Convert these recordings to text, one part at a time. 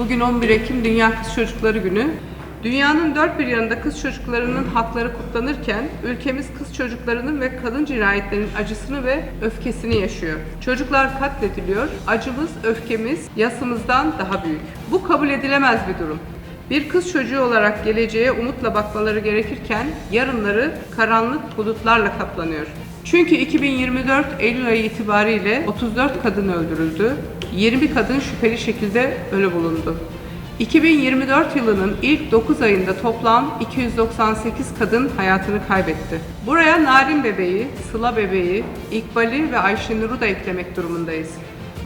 Bugün 11 Ekim Dünya Kız Çocukları Günü. Dünyanın dört bir yanında kız çocuklarının hakları kutlanırken ülkemiz kız çocuklarının ve kadın cinayetlerinin acısını ve öfkesini yaşıyor. Çocuklar katlediliyor, acımız, öfkemiz yasımızdan daha büyük. Bu kabul edilemez bir durum. Bir kız çocuğu olarak geleceğe umutla bakmaları gerekirken yarınları karanlık bulutlarla kaplanıyor. Çünkü 2024 Eylül ayı itibariyle 34 kadın öldürüldü, 20 kadın şüpheli şekilde ölü bulundu. 2024 yılının ilk 9 ayında toplam 298 kadın hayatını kaybetti. Buraya Narin bebeği, Sıla bebeği, İkbal'i ve Ayşenur'u da eklemek durumundayız.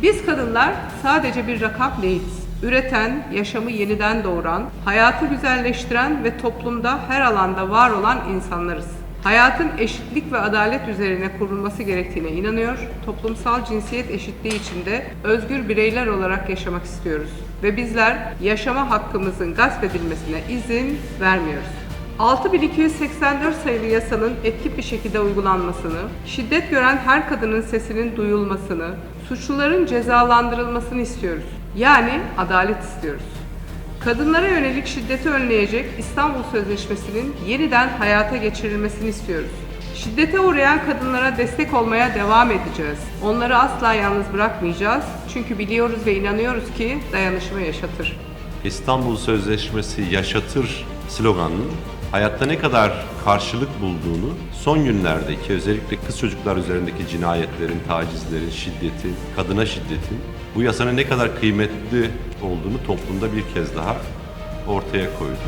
Biz kadınlar sadece bir rakam değiliz. Üreten, yaşamı yeniden doğuran, hayatı güzelleştiren ve toplumda her alanda var olan insanlarız. Hayatın eşitlik ve adalet üzerine kurulması gerektiğine inanıyor, toplumsal cinsiyet eşitliği içinde özgür bireyler olarak yaşamak istiyoruz. Ve bizler yaşama hakkımızın gasp edilmesine izin vermiyoruz. 6284 sayılı yasanın etkin bir şekilde uygulanmasını, şiddet gören her kadının sesinin duyulmasını, suçluların cezalandırılmasını istiyoruz. Yani adalet istiyoruz. Kadınlara yönelik şiddeti önleyecek İstanbul Sözleşmesi'nin yeniden hayata geçirilmesini istiyoruz. Şiddete uğrayan kadınlara destek olmaya devam edeceğiz. Onları asla yalnız bırakmayacağız. Çünkü biliyoruz ve inanıyoruz ki dayanışma yaşatır. İstanbul Sözleşmesi yaşatır sloganının hayatta ne kadar karşılık bulduğunu son günlerdeki özellikle kız çocuklar üzerindeki cinayetlerin, tacizlerin, şiddetin, kadına şiddetin bu yasanın ne kadar kıymetli olduğunu toplumda bir kez daha ortaya koydu.